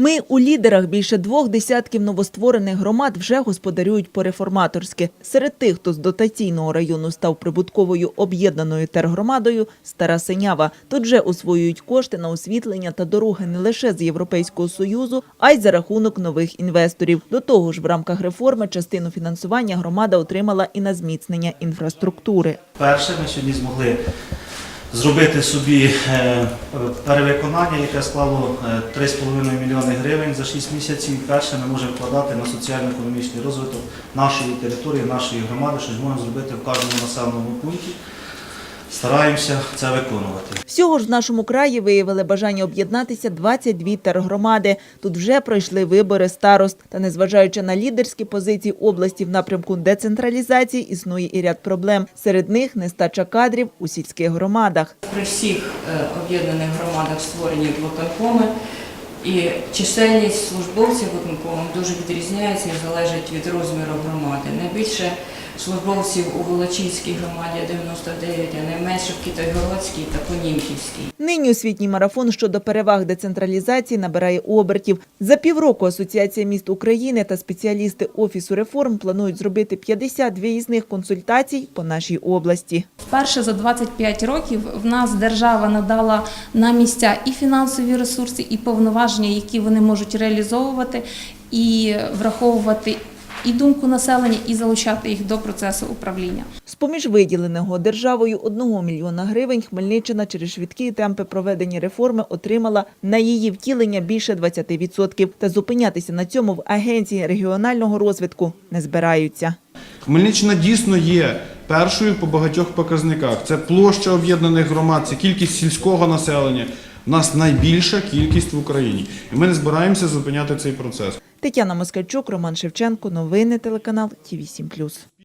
Ми у лідерах більше двох десятків новостворених громад вже господарюють по-реформаторськи. Серед тих, хто з дотаційного району став прибутковою об'єднаною тергромадою – Стара Синява. Тут вже освоюють кошти на освітлення та дороги не лише з Європейського Союзу, а й за рахунок нових інвесторів. До того ж, в рамках реформи частину фінансування громада отримала і на зміцнення інфраструктури. Перше, ми сьогодні змогли зробити собі е, перевиконання, яке склало е, 3,5 мільйони гривень за 6 місяців. Перше ми можемо вкладати на соціально-економічний розвиток нашої території, нашої громади, що зможемо зробити в кожному населеному пункті. Стараємося це виконувати. Всього ж в нашому краї виявили бажання об'єднатися 22 тергромади. Тут вже пройшли вибори старост. Та незважаючи на лідерські позиції області в напрямку децентралізації, існує і ряд проблем. Серед них нестача кадрів у сільських громадах. При всіх е, об'єднаних громадах створені виконкоми, і чисельність службовців виконкому дуже відрізняється і залежить від розміру громади. Найбільше службовців у Волочиській громаді 99, а найменше в Китайгородській та Понімківській. Нині освітній марафон щодо переваг децентралізації набирає обертів. За півроку Асоціація міст України та спеціалісти Офісу реформ планують зробити 50 виїзних консультацій по нашій області. Вперше за 25 років в нас держава надала на місця і фінансові ресурси, і повноваження, які вони можуть реалізовувати, і враховувати і думку населення, і залучати їх до процесу управління. З-поміж виділеного державою 1 мільйона гривень Хмельниччина через швидкі темпи проведення реформи отримала на її втілення більше 20%. Та зупинятися на цьому в Агенції регіонального розвитку не збираються. Хмельниччина дійсно є першою по багатьох показниках. Це площа об'єднаних громад, це кількість сільського населення. Нас найбільша кількість в Україні. І ми не збираємося зупиняти цей процес. Тетяна Москальчук, Роман Шевченко. Новини телеканал Ті 7